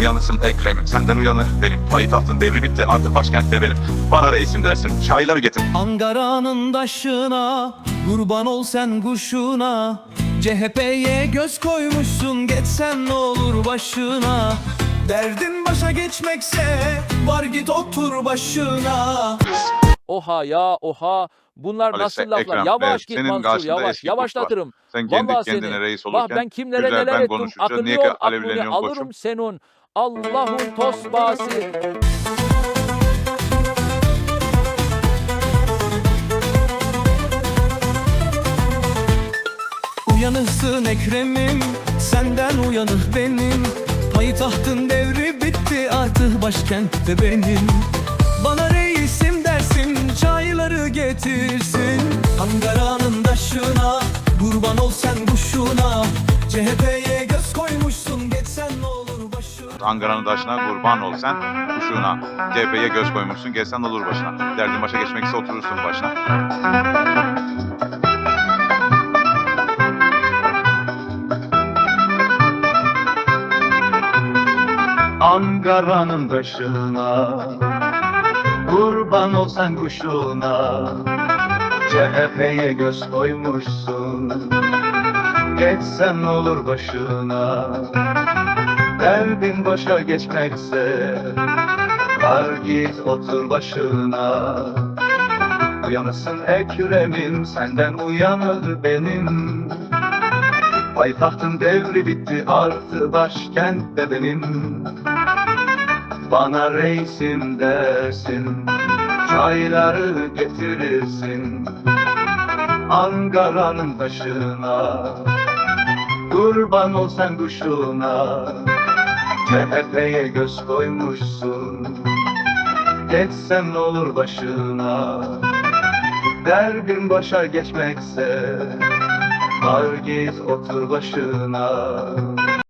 Uyanırsın Ekrem'im senden uyanır benim Payitahtın devri bitti artık başkentte benim. Bana reisim dersin çayları getir. Ankara'nın taşına Kurban ol sen kuşuna. CHP'ye göz koymuşsun Geçsen ne olur başına. Derdin başa geçmekse Var git otur başına. Oha ya oha. Bunlar Ali, nasıl sen- laflar? Ekrem, Yavaş git Mansur yavaş. Yavaşlatırım. Sen kendi Vallahi kendine seni. reis Bak olurken ben kimlere güzel neler ben ettim. ki aklını alırım koçum? senin. Allah'ın tosbası. Uyanırsın Ekrem'im Senden uyanır benim Payitahtın devri bitti Artık başkentte benim Bana reisim Çayları getirsin. Ankara'nın taşına Kurban ol sen kuşuna. CHP'ye göz koymuşsun Geçsen ne olur başına. Ankara'nın taşına kurban ol sen Kuşuğuna CHP'ye göz koymuşsun Gelsen olur başına. Derdin başa geçmekse oturursun başına. Ankara'nın taşına Kurban olsan kuşuna CHP'ye göz koymuşsun. Geçsen olur başına. Derdin başa geçmekse Var git otur başına. Uyanırsın Ekrem'im Senden uyanır benim. Payitahtın devri bitti artı başkentte benim Bana reisim dersin Çayları getirirsin Ankara'nın taşına Kurban ol sen kuşuna CHP'ye göz koymuşsun. Geçsem ne olur başına Derdin başa geçmekse Var git otur başına